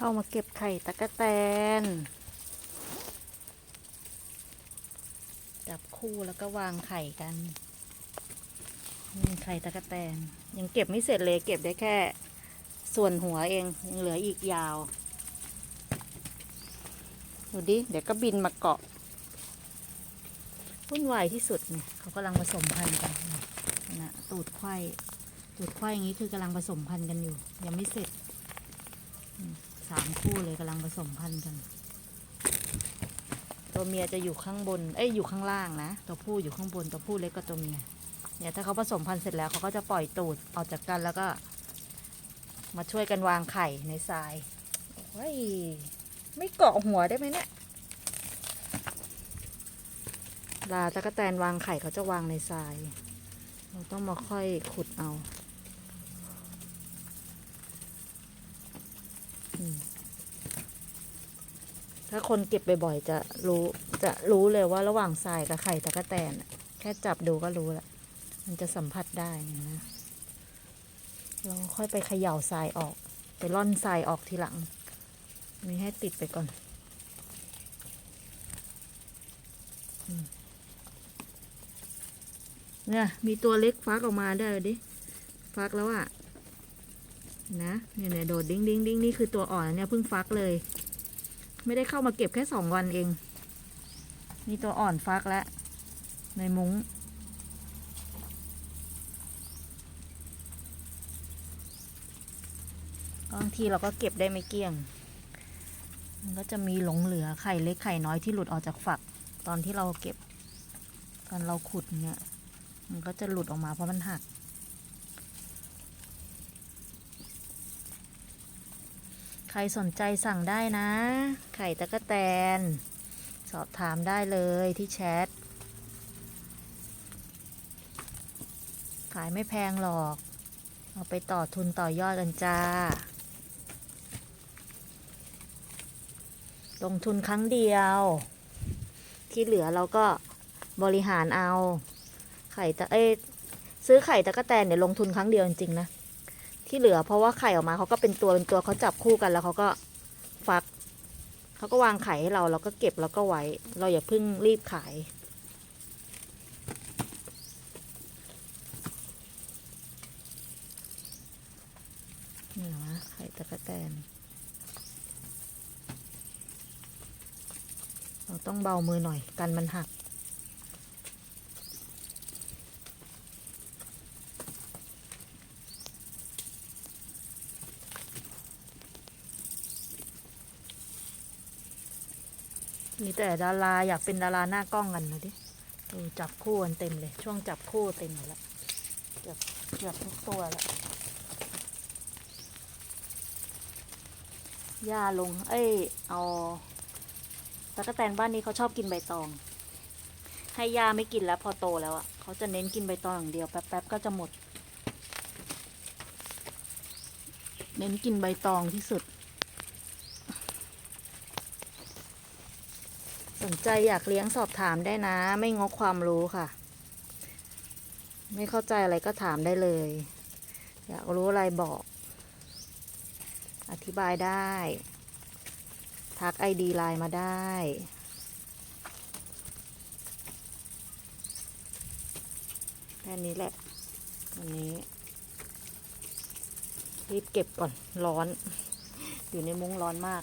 เข้ามาเก็บไข่ตะกะแตน จับคู่แล้วก็วางไข่กันนี่ไข่ตะกะแตน ยังเก็บไม่เสร็จเลยเก็บได้แค่ ส่วนหัวเอง ยังเหลืออีกยาวดูดิ เดี๋ยวก็บินมาเกาะวุ่นวายที่สุดเนี่ยเขากำลังผสมพันธุ์กันนะตูดไข่ตูดไข่อย่างนี้คือกำลังผสมพันธุ์กันอยู่ ยังไม่เสร็จ สามคู่เลยกำลังผสมพันธุ์กัน ตัวเมียจะอยู่ข้างบน เอ้ยอยู่ข้างล่างนะ ตัวผู้อยู่ข้างบน ตัวผู้เล็กกว่าตัวเมีย เนี่ยถ้าเขาผสมพันธุ์เสร็จแล้วเขาก็จะปล่อยตูดออกจากกันแล้วก็ มาช่วยกันวางไข่ในทรายโอ้ยไม่เกาะหัวได้ไหมเนี่ยลาตะกะแตนวางไข่เขาจะวางในทราย เราต้องมาค่อยขุดเอาอืม ถ้าคนเก็บบ่อยๆจะรู้ จะรู้เลยว่าระหว่างทรายกับไข่ตะกะแตน แค่จับดูก็รู้ละมันจะสัมผัสได้นะเราค่อยไปเขย่าทรายออก ไปร่อนทรายออกทีหลัง มีให้ติดไปก่อนเนี่ยมีตัวเล็กฟักออกมาได้วยดิ ฟักแล้วอะ่ะ นะเนี่ยเนี่ยโดดดิ้งดิ้งดิ้งนี่คือตัวอ่อนเนี่ยเพิ่งฟักเลย ไม่ได้เข้ามาเก็บแค่สองวันเอง มีตัวอ่อนฟักแล้วในมุง้งบางทีเราก็เก็บได้ไม่เกลี้ยง มันก็จะมีหลงเหลือไข่เล็กไข่น้อยที่หลุดออกจากฝัก ตอนที่เราเก็บ ตอนเราขุดเนี่ย มันก็จะหลุดออกมาเพราะมันหัก ใครสนใจสั่งได้นะ ไข่ตะกะแตน สอบถามได้เลยที่แชท ขายไม่แพงหรอก เอาไปต่อทุนต่อยอดกันจ้า ลงทุนครั้งเดียว ที่เหลือเราก็บริหารเอา ไข่ตะเอ้ซื้อไข่ตะกะแตนเนี่ยลงทุนครั้งเดียวจริงๆนะ ที่เหลือ เพราะว่าไข่ออกมาเขาก็เป็นตัวเป็นตัวเขาจับคู่กันแล้วเขาก็ฟักเขาก็วางไข่ให้เราเราก็เก็บแล้วก็ไว้ เราอย่าเพิ่งรีบขาย นี่เหรอวะไข่ตะกะแตน เราต้องเบามือหน่อยกันมันหัก มีแต่ดาราอยากเป็นดาราหน้ากล้องกันนะดิดูจับคู่กันเต็มเลย ช่วงจับคู่เต็มหมดแล้วเกือบเกือบทุกตัวแล้วหญ้าลง เอ้ย เอาตะกะแตนบ้านนี้เขาชอบกินใบตอง ให้หญ้าไม่กินแล้วพอโตแล้วอะ เขาจะเน้นกินใบตองอย่างเดียว แป๊บๆก็จะหมด เน้นกินใบตองที่สุด สนใจอยากเลี้ยงสอบถามได้นะ ไม่งกความรู้ค่ะ ไม่เข้าใจอะไรก็ถามได้เลย อยากรู้อะไรบอก อธิบายได้ ทักไอดีไลน์มาได้แค่นี้แหละวันนี้ รีบเก็บก่อนร้อน อยู่ในมุ้งร้อนมาก